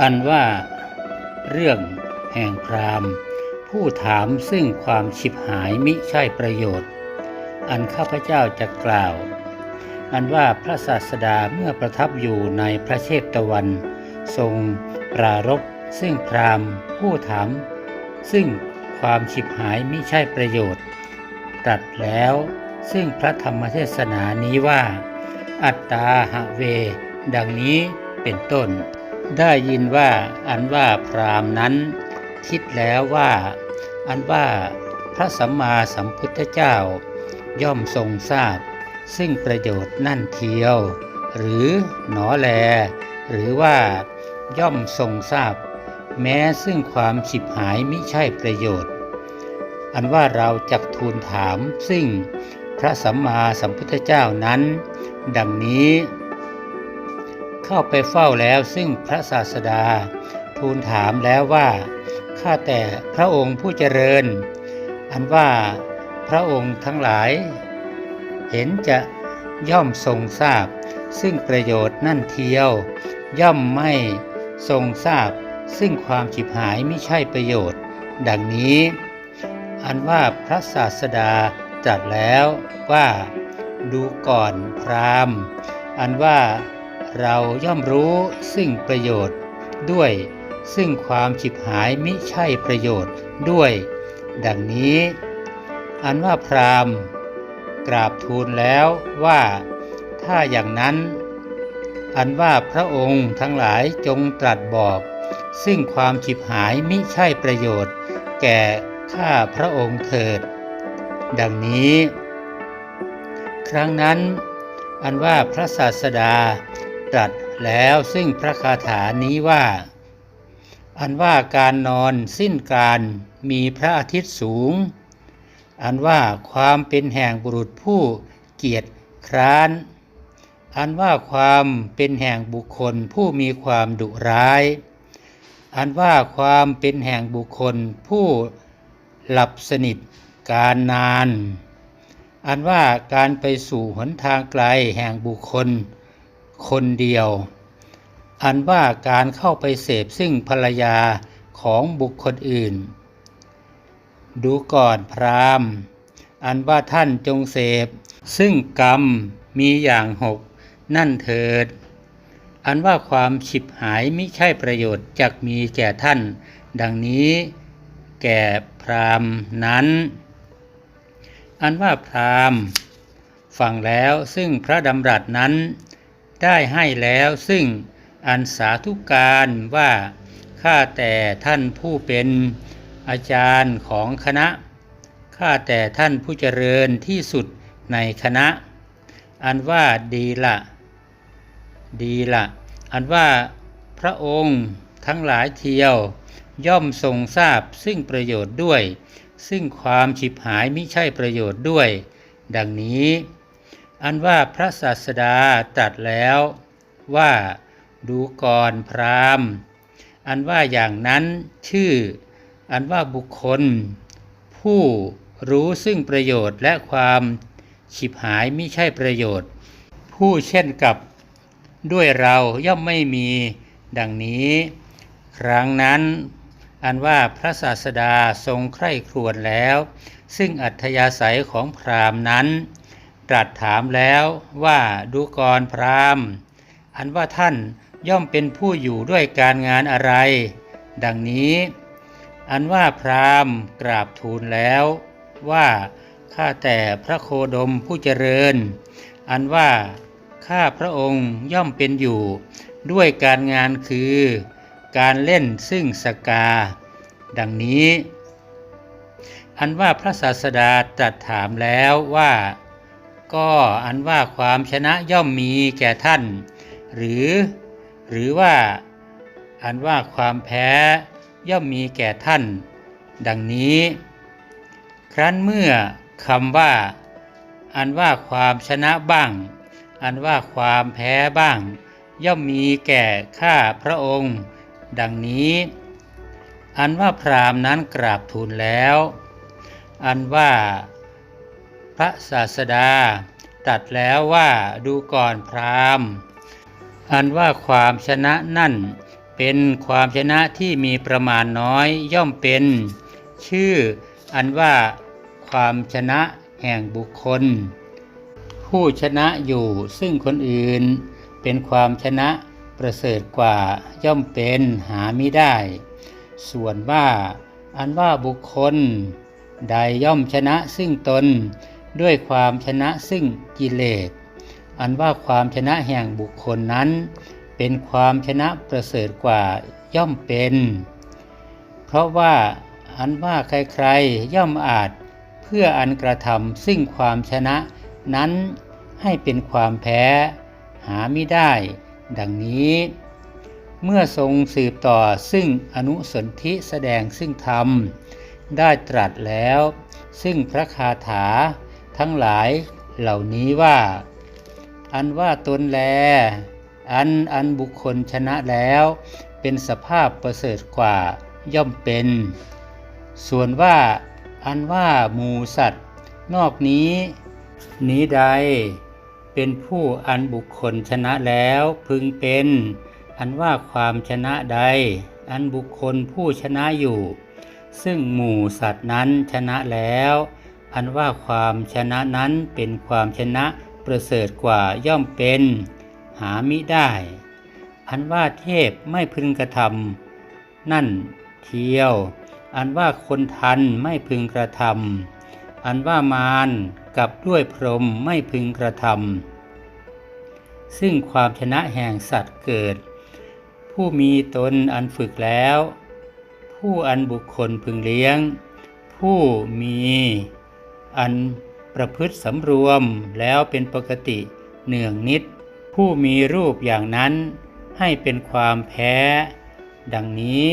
อันว่าเรื่องแห่งพรามผู้ถามซึ่งความฉิบหายมิใช่ประโยชน์ อันข้าพเจ้าจะกล่าว อันว่าพระศาสดาเมื่อประทับอยู่ในพระเชตวัน ทรงปรารภซึ่งพรามผู้ถาม ซึ่งความฉิบหายมิใช่ประโยชน์ตรัสแล้วซึ่งพระธรรมเทศนานี้ว่า อัตตาหะเว ดังนี้เป็นต้น ได้ยินว่าอันว่าพราหมณ์นั้น คิดแล้วว่า อันว่าพระสัมมาสัมพุทธเจ้า ย่อมทรงทราบ ซึ่งประโยชน์นั่นเทียว หรือหนอแล หรือว่าย่อมทรงทราบ แม้ซึ่งความฉิบหายมิใช่ประโยชน์ อันว่าเราจักทูลถามซึ่งพระสัมมาสัมพุทธเจ้านั้น ดังนี้ เข้าไปเฝ้าแล้วซึ่งพระศาสดา ทูลถามแล้วว่าข้าแต่พระองค์ผู้เจริญ อันว่าพระองค์ทั้งหลาย เห็นจะย่อมทรงทราบ ซึ่งประโยชน์นั่นเทียว ย่อมไม่ทรงทราบ ซึ่งความฉิบหายไม่ใช่ประโยชน์ ดังนี้ อันว่าพระศาสดาตรัสแล้วว่า ดูก่อนพราหมณ์อันว่า เราย่อมรู้ซึ่งประโยชน์ด้วย ซึ่งความฉิบหายมิใช่ประโยชน์ด้วย ดังนี้ อันว่าพราหมณ์ กราบทูลแล้วว่าถ้าอย่างนั้น อันว่าพระองค์ทั้งหลายจงตรัสบอก ซึ่งความฉิบหายมิใช่ประโยชน์ แก่ข้าพระองค์เถิด ดังนี้ ครั้งนั้นอันว่าพระศาสดา ตรัสแล้วซึ่งพระคาถานี้ว่า อันว่าการนอนสิ้นการมีพระอาทิตย์สูง อันว่าความเป็นแห่งบุรุษผู้เกียรติคร้าน อันว่าความเป็นแห่งบุคคลผู้มีความดุร้าย อันว่าความเป็นแห่งบุคคลผู้หลับสนิทการนาน อันว่าการไปสู่หนทางไกลแห่งบุคคล คนเดียว อันว่าการเข้าไปเสพซึ่งภรรยาของบุคคลอื่น ดูก่อนพราหมณ์ อันว่าท่านจงเสพ ซึ่งกรรมมีอย่างหก นั่นเถิด อันว่าความฉิบหายไม่ใช่ประโยชน์จักมีแก่ท่าน ดังนี้แก่พราหมณ์นั้น อันว่าพราหมณ์ฟังแล้วซึ่งพระดำรัสนั้น ได้ให้แล้วซึ่งอันสาธุการว่าข้าแต่ท่านผู้เป็นอาจารย์ของคณะข้าแต่ท่านผู้เจริญที่สุดในคณะ อันว่าดีละดีละอันว่าพระองค์ทั้งหลายเทียว ย่อมทรงทราบซึ่งประโยชน์ด้วย ซึ่งความฉิบหายมิใช่ประโยชน์ด้วย ดังนี้ อันว่าพระศาสดาตรัสแล้วว่าดูก่อนพราหมณ์ อันว่าอย่างนั้นชื่อ อันว่าบุคคล ผู้รู้ซึ่งประโยชน์และความฉิบหายมิใช่ประโยชน์ ผู้เช่นกับด้วยเราย่อมไม่มีดังนี้ ครั้งนั้น อันว่าพระศาสดาทรงใคร่ครวญแล้ว ซึ่งอัธยาศัยของพราหมณ์นั้น ตรัสถามแล้วว่าดูกรพราหมณ์ อันว่าท่านย่อมเป็นผู้อยู่ด้วยการงานอะไร ดังนี้ อันว่าพราหมณ์กราบทูลแล้วว่าข้าแต่พระโคดมผู้เจริญ อันว่าข้าพระองค์ย่อมเป็นอยู่ ด้วยการงานคือ การเล่นซึ่งสกา ดังนี้ อันว่าพระศาสดาตรัสถามแล้วว่า ก็อันว่าความชนะย่อมมีแก่ท่าน หรือ หรือว่าอันว่าความแพ้ย่อมมีแก่ท่าน ดังนี้ ครั้นเมื่อคำว่า อันว่าความชนะบ้าง อันว่าความแพ้บ้าง ย่อมมีแก่ข้าพระองค์ ดังนี้ อันว่าพรามนั้นกราบทูลแล้ว อันว่า พระศาสดา ตัดแล้วว่าดูก่อนพราหมณ์ อันว่าความชนะนั่น เป็นความชนะที่มีประมาณน้อยย่อมเป็น ชื่อ อันว่าความชนะแห่งบุคคล ผู้ชนะอยู่ซึ่งคนอื่น เป็นความชนะประเสริฐกว่าย่อมเป็นหาไม่ได้ ส่วนว่า อันว่าบุคคล ใดย่อมชนะซึ่งตน ด้วยความชนะซึ่งกิเลส อันว่าความชนะแห่งบุคคลนั้น เป็นความชนะประเสริฐกว่าย่อมเป็น เพราะว่าอันว่าใครๆย่อมอาจเพื่ออันกระทำซึ่งความชนะนั้นให้เป็นความแพ้หาไม่ได้ ดังนี้ เมื่อทรงสืบต่อซึ่งอนุสนธิแสดงซึ่งธรรม ได้ตรัสแล้ว ซึ่งพระคาถา ทั้งหลายเหล่านี้ว่า อันว่าตนแล อันอันบุคคลชนะแล้ว เป็นสภาพประเสริฐกว่าย่อมเป็น ส่วนว่าอันว่าหมูสัตว์ นอกนี้ นี้ใด เป็นผู้อันบุคคลชนะแล้วพึงเป็น อันว่าความชนะใด อันบุคคลผู้ชนะอยู่ ซึ่งหมู่สัตว์นั้นชนะแล้ว อันว่าความชนะนั้นเป็นความชนะประเสริฐกว่าย่อมเป็น หามิได้ อันว่าเทพไม่พึงกระทำนั่นเทียว อันว่าคนทันไม่พึงกระทำอันว่ามารกับด้วยพรหมไม่พึงกระทำซึ่งความชนะแห่งสัตว์เกิด ผู้มีตนอันฝึกแล้ว ผู้อันบุคคลพึงเลี้ยง ผู้มี อันประพฤติสำรวมแล้วเป็นปกติเนืองนิด ผู้มีรูปอย่างนั้นให้เป็นความแพ้ ดังนี้